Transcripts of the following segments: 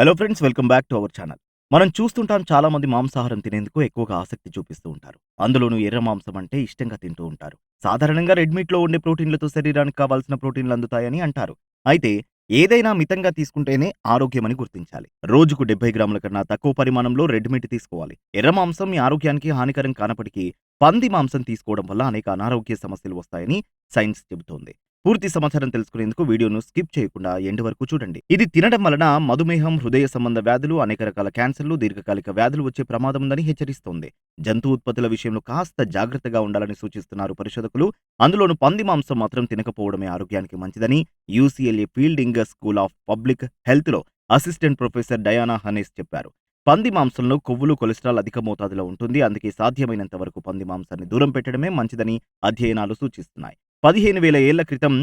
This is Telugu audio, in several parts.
Hello friends welcome back to our channel మనం చూస్తుంటాం చాలా మంది మాంసాహారం తినేందుకు ఎక్కువగా ఆసక్తి చూపిస్తూ ఉంటారు. అందులోనూ ఎర్ర మాంసం అంటే ఇష్టంగా తింటూ ఉంటారు. సాధారణంగా రెడ్మీట్లో ఉండే ప్రోటీన్లతో శరీరానికి కావాల్సిన ప్రోటీన్లు అందుతాయని అంటారు. అయితే ఏదైనా మితంగా తీసుకుంటేనే ఆరోగ్యమని గుర్తించాలి. రోజుకు డెబ్బై గ్రాముల కన్నా తక్కువ పరిమాణంలో రెడ్ మీట్ తీసుకోవాలి. ఎర్ర మాంసం మీ ఆరోగ్యానికి హానికరం కానప్పటికీ పంది మాంసం తీసుకోవడం వల్ల అనేక అనారోగ్య సమస్యలు వస్తాయని సైన్స్ చెబుతోంది. పూర్తి సమాచారం తెలుసుకునేందుకు వీడియోను స్కిప్ చేయకుండా ఎండ్ వరకు చూడండి. ఇది తినడం వలన మధుమేహం హృదయ సంబంధ వ్యాధులు అనేక రకాల క్యాన్సర్లు దీర్ఘకాలిక వ్యాధులు వచ్చే ప్రమాదం ఉందని హెచ్చరిస్తోంది. జంతు ఉత్పత్తుల విషయంలో కాస్త జాగ్రత్తగా ఉండాలని సూచిస్తున్నారు పరిశోధకులు. అందులోనూ పంది మాంసం మాత్రం తినకపోవడమే ఆరోగ్యానికి మంచిదని UCLA Fielding school of public హెల్త్లో assistant professor Diana Hanes చెప్పారు. పంది మాంసంలో కొవ్వులు కొలెస్ట్రాల్ అధిక మోతాదులో ఉంటుంది. అందుకే సాధ్యమైనంత వరకు పంది మాంసాన్ని దూరం పెట్టడమే మంచిదని అధ్యయనాలు సూచిస్తున్నాయి. పదిహేను వేల ఏళ్ళ క్రితం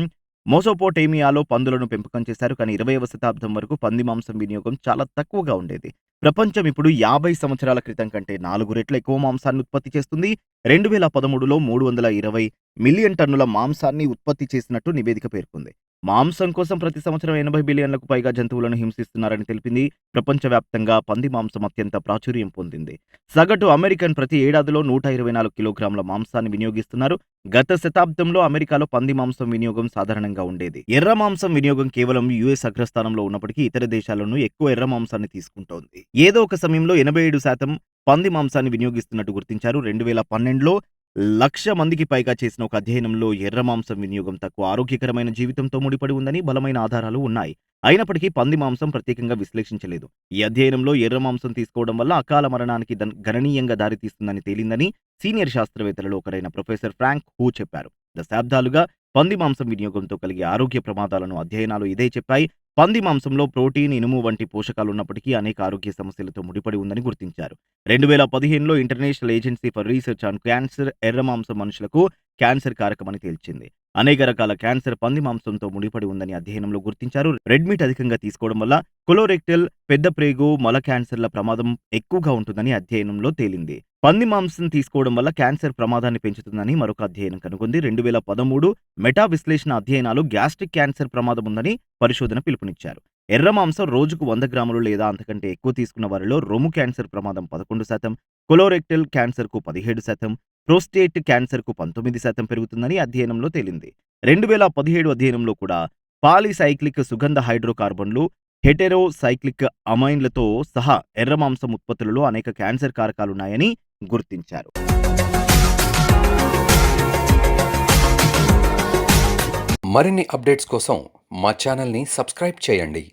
మోసోపోటేమియాలో పందులను పెంపకం చేశారు. కానీ ఇరవైవ శతాబ్దం వరకు పంది మాంసం వినియోగం చాలా తక్కువగా ఉండేది. ప్రపంచం ఇప్పుడు యాభై సంవత్సరాల క్రితం కంటే నాలుగు రెట్ల ఎక్కువ మాంసాన్ని ఉత్పత్తి చేస్తుంది. రెండు వేల పదమూడులో మూడు వందల ఇరవై మిలియన్ టన్నుల మాంసాన్ని ఉత్పత్తి చేసినట్టు నివేదిక పేర్కొంది. మాంసం కోసం ప్రతి సంవత్సరం ఎనభై బిలియన్లకు పైగా జంతువులను హింసిస్తున్నారని తెలిపింది. ప్రపంచవ్యాప్తంగా పంది మాంసం అత్యంత ప్రాచుర్యం పొందింది. సగటు అమెరికన్ ప్రతి ఏడాదిలో నూట ఇరవై నాలుగు కిలోగ్రాముల మాంసాన్ని వినియోగిస్తున్నారు. గత శతాబ్దంలో అమెరికాలో పంది మాంసం వినియోగం సాధారణంగా ఉండేది. ఎర్ర మాంసం వినియోగం కేవలం యుఎస్ అగ్రస్థానంలో ఉన్నప్పటికీ ఇతర దేశాలను ఎక్కువ ఎర్ర మాంసాన్ని తీసుకుంటోంది. ఏదో ఒక సమయంలో ఎనభై ఏడు శాతం పంది మాంసాన్ని వినియోగిస్తున్నట్టు గుర్తించారు. రెండు వేల పన్నెండులో లక్ష మందికి పైగా చేసిన ఒక అధ్యయనంలో ఎర్ర మాంసం వినియోగం తక్కువ ఆరోగ్యకరమైన జీవితంతో ముడిపడి ఉందని బలమైన ఆధారాలు ఉన్నాయి. అయినప్పటికీ పంది మాంసం ప్రత్యేకంగా విశ్లేషించలేదు. ఈ అధ్యయనంలో ఎర్ర మాంసం తీసుకోవడం వల్ల అకాల మరణానికి గణనీయంగా దారితీస్తుందని తేలిందని సీనియర్ శాస్త్రవేత్తలలో ఒకరైన ప్రొఫెసర్ ఫ్రాంక్ హూ చెప్పారు. దశాబ్దాలుగా పంది మాంసం వినియోగంతో కలిగే ఆరోగ్య ప్రమాదాలను అధ్యయనాలు ఇదే చెప్పాయి. పంది మాంసంలో ప్రోటీన్ ఇనుము వంటి పోషకాలు ఉన్నప్పటికీ అనేక ఆరోగ్య సమస్యలతో ముడిపడి ఉందని గుర్తించారు. రెండు వేల పదిహేనులో international agency for research on cancer ఎర్ర మాంసం మనుషులకు క్యాన్సర్ కారకమని తేల్చింది. అనేక రకాల క్యాన్సర్ పంది మాంసంతో ముడిపడి ఉందని అధ్యయనంలో గుర్తించారు. రెడ్ మీట్ అధికంగా తీసుకోవడం వల్ల కొలోరెక్టల్ పెద్ద ప్రేగు మల క్యాన్సర్ల ప్రమాదం ఎక్కువగా ఉంటుందని అధ్యయనంలో తేలింది. పంది మాంసం తీసుకోవడం వల్ల క్యాన్సర్ ప్రమాదాన్ని పెంచుతుందని మరొక అధ్యయనం కనుగొంది. రెండు వేల పదమూడు మెటా విశ్లేషణ అధ్యయనాలు గ్యాస్ట్రిక్ క్యాన్సర్ ప్రమాదం ఉందని పరిశోధన పిలుపునిచ్చారు. ఎర్ర మాంసం రోజుకు వంద గ్రాములు లేదా అంతకంటే ఎక్కువ తీసుకున్న వారిలో రొమ్ము క్యాన్సర్ ప్రమాదం పదకొండు శాతం కొలోరెక్టల్ క్యాన్సర్కు పదిహేడు శాతం ప్రోస్టేట్ క్యాన్సర్కు పంతొమ్మిది శాతం పెరుగుతుందని అధ్యయనంలో తేలింది. రెండు వేల పదిహేడు అధ్యయనంలో కూడా పాలిసైక్లిక్ సుగంధ హైడ్రోకార్బన్లు హెటెరోసైక్లిక్ అమైన్లతో సహా ఎర్రమాంసం ఉత్పత్తులలో అనేక క్యాన్సర్ కారకాలున్నాయని గుర్తించారు. మరిన్ని అప్డేట్స్ కోసం మా ఛానల్ని సబ్స్క్రైబ్ చేయండి.